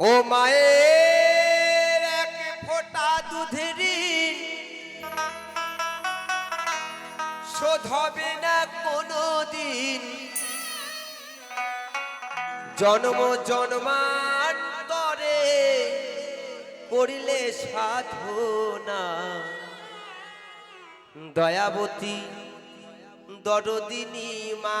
ও মায়ের এক ফোঁটা দুধের শোধ হবে না কোনো দিন জন্ম জন্মান্তরে করিলে সাধনা দয়াবতী দরদিনী মা।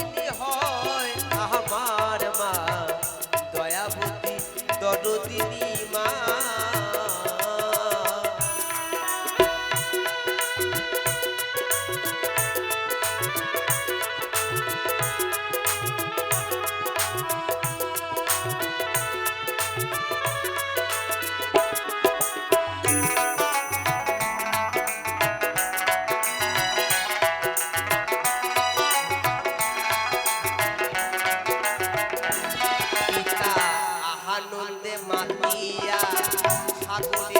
দরদিনী মাতিয়া সাগরে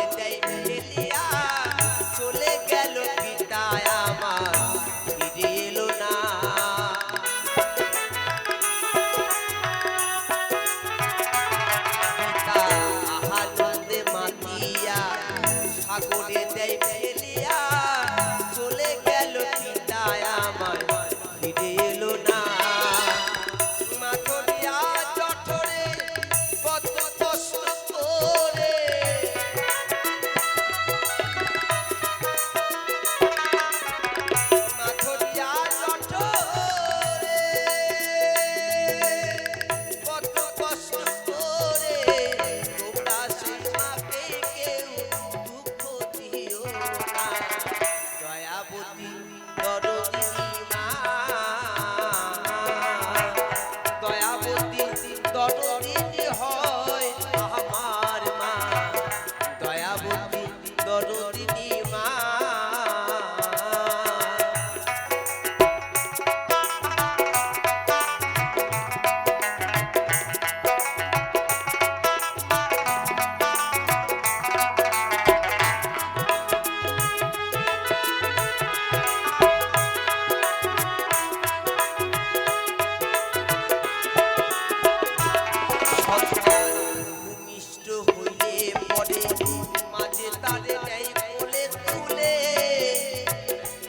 মাঝে তারে নেয় কোলে তুলে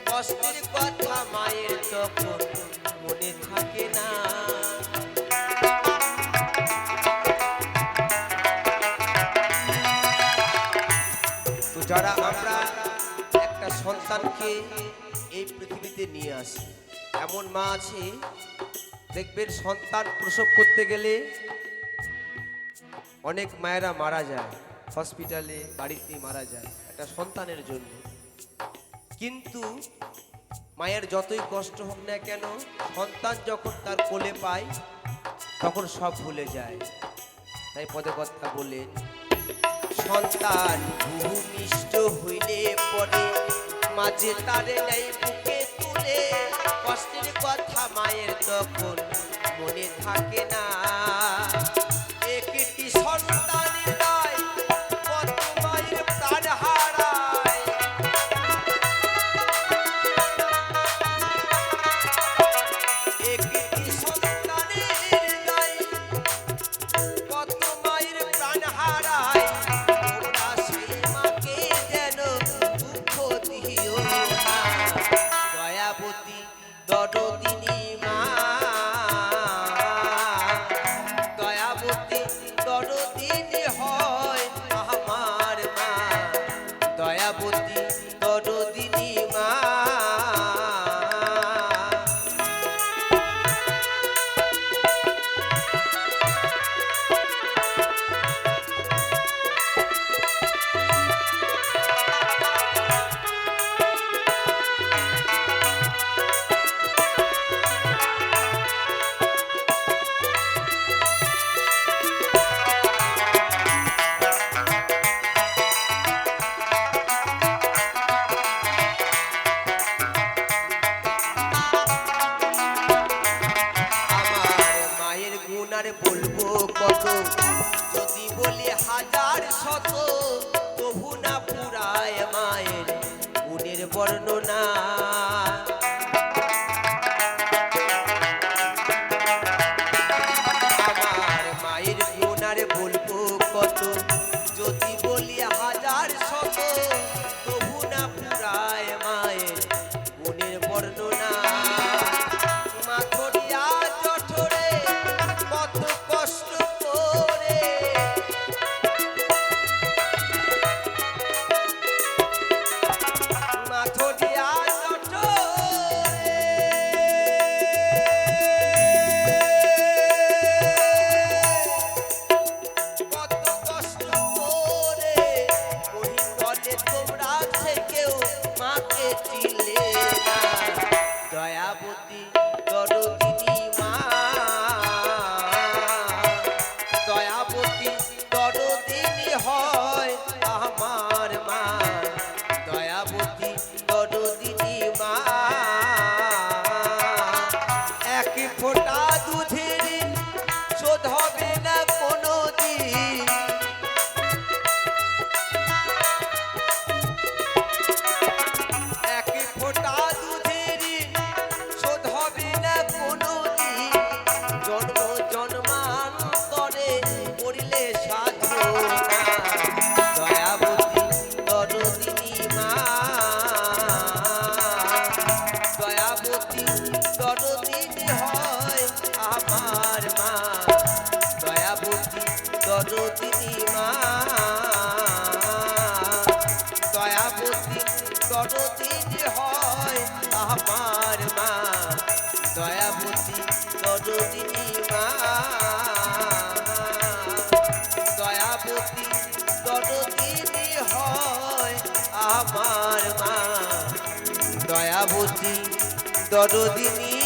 কষ্টের কথা মায়ের মনে থাকে না তো যারা আমরা একটা সন্তানকে এই পৃথিবীতে নিয়ে আসি, এমন মা আছে, দেখবেন সন্তান প্রসব করতে গেলে অনেক মায়েরা মারা যায় হসপিটালে বাড়িতে মারা যায়, একটা সন্তানের জন্য। কিন্তু মায়ের যতই কষ্ট হোক না কেন, সন্তান যখন তার কোলে পায়, তখন সব ভুলে যায়। তাই পদে কথা বলেন সন্তান, ভূমিষ্ঠ হইলে পরে মাঝে তারে নেই বুকে তুলে, কষ্টের কথা মায়ের তখন মনে থাকে না। এক ফোঁটা দয়াবতী দরদিনী